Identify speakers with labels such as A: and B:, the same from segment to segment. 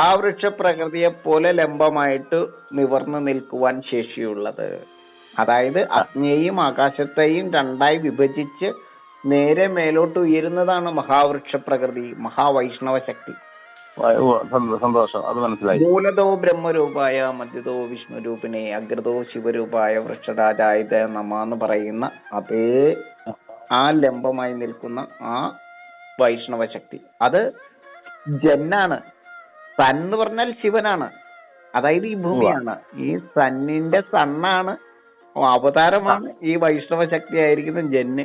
A: ആ വൃക്ഷ പ്രകൃതിയെ പോലെ ലംബമായിട്ട് നിവർന്നു നിൽക്കുവാൻ ശേഷിയുള്ളത്. അതായത് അഗ്നിയെയും ആകാശത്തെയും രണ്ടായി വിഭജിച്ച് നേരെ മേലോട്ട് ഉയരുന്നതാണ് മഹാവൃക്ഷ പ്രകൃതി മഹാവൈഷ്ണവ ശക്തി
B: സന്തോഷം. അത് മനസ്സിലായി.
A: മൂലതോ ബ്രഹ്മരൂപായ മധ്യതോ വിഷ്ണുരൂപിനെ അഗ്രതോ ശിവരൂപായ വൃക്ഷരാജായ നമ എന്ന് പറയുന്ന അതേ ആ ലംബമായി നിൽക്കുന്ന ആ വൈഷ്ണവ ശക്തി അത് ജന്നാണ്. സൻ എന്ന് പറഞ്ഞാൽ ശിവനാണ്. അതായത് ഈ ഭൂമിയാണ്. ഈ സന്നിന്റെ സണ്ണാണ്. അവതാരമാണ് ഈ വൈഷ്ണവ ശക്തി ആയിരിക്കുന്ന ജന്ന്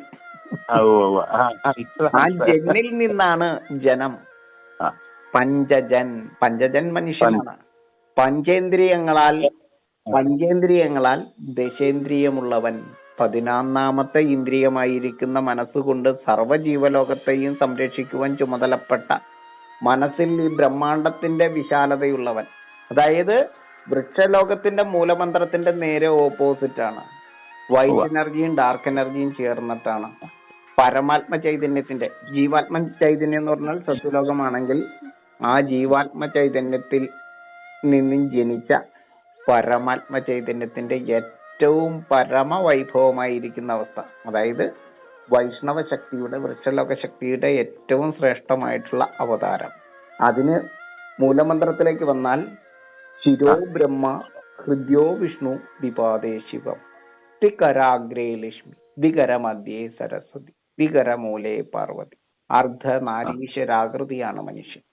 B: ആ,
A: ജന്നിൽ നിന്നാണ് ജനം. പഞ്ചജൻ. പഞ്ചജൻ മനുഷ്യനാണ്. പഞ്ചേന്ദ്രിയങ്ങളാൽ പഞ്ചേന്ദ്രിയങ്ങളാൽ ദശേന്ദ്രിയമുള്ളവൻ പതിനൊന്നാമത്തെ ഇന്ദ്രിയമായിരിക്കുന്ന മനസ്സുകൊണ്ട് സർവജീവലോകത്തെയും സംരക്ഷിക്കുവാൻ ചുമതലപ്പെട്ട മനസ്സിൽ ഈ ബ്രഹ്മാണ്ടത്തിന്റെ വിശാലതയുള്ളവൻ. അതായത് വൃക്ഷലോകത്തിന്റെ മൂലമന്ത്രത്തിന്റെ നേരെ ഓപ്പോസിറ്റ് ആണ് വൈറ്റ് എനർജിയും ഡാർക്ക് എനർജിയും ചേർന്നിട്ടാണ്. പരമാത്മ ചൈതന്യത്തിന്റെ ജീവാത്മ ചൈതന്യം എന്ന് പറഞ്ഞാൽ സത്വലോകമാണെങ്കിൽ ആ ജീവാത്മ ചൈതന്യത്തിൽ നിന്നും ജനിച്ച പരമാത്മ ചൈതന്യത്തിന്റെ ഏറ്റവും പരമ വൈഭവമായിരിക്കുന്ന അവസ്ഥ. അതായത് വൈഷ്ണവ ശക്തിയുടെ വൃക്ഷലോക ശക്തിയുടെ ഏറ്റവും ശ്രേഷ്ഠമായിട്ടുള്ള അവതാരം. അതിന് മൂലമന്ത്രത്തിലേക്ക് വന്നാൽ ശിരോ ബ്രഹ്മ ഹൃദ്യോ വിഷ്ണു വിപാദേ ശിവം. തികരാഗ്രേ ലക്ഷ്മി ദികരമധ്യേ സരസ്വതി ദികരമൂലേ പാർവതി. അർദ്ധനാരീശ്വരാകൃതിയാണ് മനുഷ്യൻ.